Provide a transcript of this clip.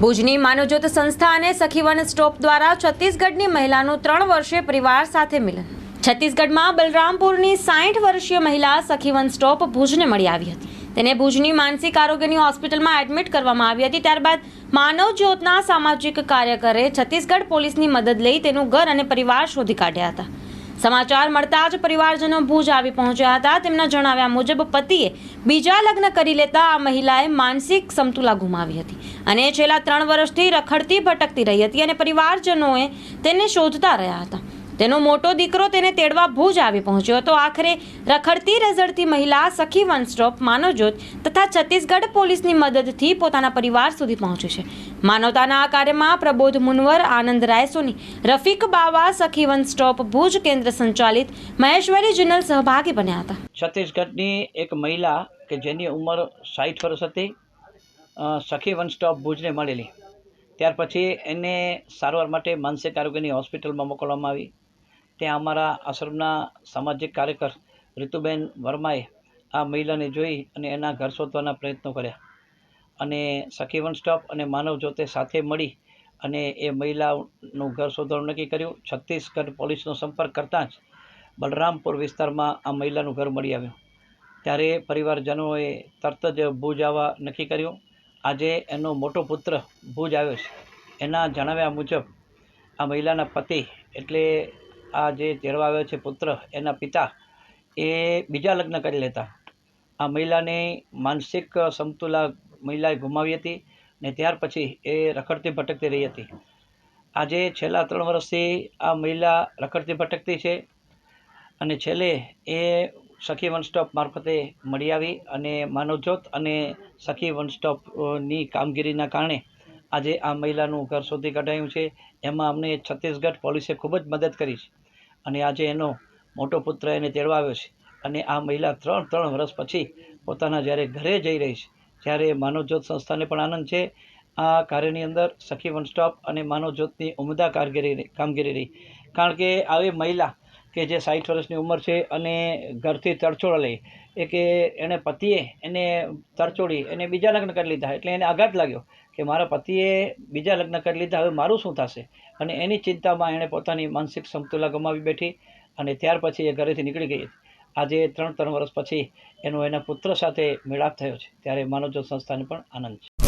ભુજની માનવજ્યોત સંસ્થા અને સખીવન સ્ટોપ દ્વારા છત્તીસગઢની મહિલાનું ત્રણ વર્ષીય પરિવાર સાથે મિલન. છત્તીસગઢમાં બલરામપુરની સાઠ વર્ષીય મહિલા સખીવન સ્ટોપ ભુજને મળી આવી હતી. તેને ભુજની માનસિક આરોગ્યની હોસ્પિટલમાં એડમિટ કરવામાં આવી હતી. ત્યારબાદ માનવ જ્યોતના સામાજિક કાર્યકરે છત્તીસગઢ પોલીસની મદદ લઈ તેનું ઘર અને પરિવાર શોધી કાઢ્યા હતા. સમાચાર મળતા જ પરિવારજનો ભુજ આવી પહોંચ્યા હતા. તેમના જણાવ્યા મુજબ પતિએ બીજા લગ્ન કરી લેતા આ મહિલાએ માનસિક સમતુલા ગુમાવી હતી અને છેલ્લા ત્રણ વર્ષથી રખડતી ભટકતી રહી હતી અને પરિવારજનોએ તેને શોધતા રહ્યા હતા. તેનો મોટો દીકરો તેને તેડવા ભુજ આવી પહોંચ્યો હતો. આખરે રખડતી રઝડતી મહિલા સખી વન સ્ટોપ માનવજ્યોત તથા છત્તીસગઢ પોલીસની મદદથી પોતાના પરિવાર સુધી પહોંચી છે. માનવતાના આ કાર્યમાં પ્રબોધ મુનવર, આનંદ રાયસોની રફીક બાવા, સખી વન સ્ટોપ ભુજ કેન્દ્ર સંચાલિત મહેશ્વરી જનરલ સહભાગી બન્યા હતા. છત્તીસગઢની એક મહિલા કે જેની ઉંમર સાઠ વર્ષ હતી સખી વન સ્ટોપ ભુજને મળેલી. ત્યાર પછી એને સારવાર માટે માનસિક આરોગ્યની હોસ્પિટલમાં મોકલવામાં આવી. ત્યાં અમારા આશ્રમના સામાજિક કાર્યકર રીતુબેન વર્માએ આ મહિલાને જોઈ અને એના ઘર શોધવાના પ્રયત્નો કર્યા. અને સખી વન સ્ટોપ અને માનવ જ્યોતે સાથે મળી અને એ મહિલાનું ઘર શોધવાનું નક્કી કર્યું. છત્તીસગઢ પોલીસનો સંપર્ક કરતાં જ બલરામપુર વિસ્તારમાં આ મહિલાનું ઘર મળી આવ્યું. ત્યારે પરિવારજનોએ તરત જ ભુજ આવવા નક્કી કર્યું. આજે એનો મોટો પુત્ર ભુજ આવ્યો છે. એના જણાવ્યા મુજબ આ મહિલાના પતિ એટલે આ જે તેડવા આવ્યો છે પુત્ર, એના પિતા, એ બીજા લગ્ન કરી લેતા. આ મહિલાને માનસિક સમતુલા મહિલાએ ગુમાવી હતી ને ત્યાર પછી એ રખડતી ભટકતી રહી હતી. આજે છેલ્લા ત્રણ વર્ષથી આ મહિલા રખડતી ભટકતી છે અને છેલ્લે એ સખી વન સ્ટોપ મારફતે મળી આવી અને માનવજ્યોત અને સખી વન સ્ટોપની કામગીરીના કારણે આજે આ મહિલાનું ઘર શોધી કઢાયું છે. એમાં અમને છત્તીસગઢ પોલીસે ખૂબ જ મદદ કરી છે અને આજે એનો મોટો પુત્ર એને તેડવા છે. અને આ મહિલા ત્રણ ત્રણ વર્ષ પછી પોતાના જ્યારે ઘરે જઈ રહી છે, ત્યારે માનવજ્યોત સંસ્થાને પણ આનંદ છે. આ કાર્યની અંદર સખી વન સ્ટોપ અને માનવજ્યોતની ઉમદા કામગીરી કામગીરી રહી. કારણ કે આવી મહિલા કે જે સાઠ વર્ષની ઉંમર છે અને ઘરથી તરછોડ લઈ, એ કે એણે પતિએ એને તરછોડી, એને બીજા લગ્ન કરી લીધા, એટલે એને આઘાત લાગ્યો કે મારા પતિએ બીજા લગ્ન કરી લીધા, હવે મારું શું થશે? અને એની ચિંતામાં એણે પોતાની માનસિક સમતુલા ગમાવી બેઠી અને ત્યાર પછી એ ઘરેથી નીકળી ગઈ. આજે ત્રણ ત્રણ વર્ષ પછી એનો એના પુત્ર સાથે મેળાપ થયો છે. ત્યારે માનવજ્યોત સંસ્થાને પણ આનંદ છે.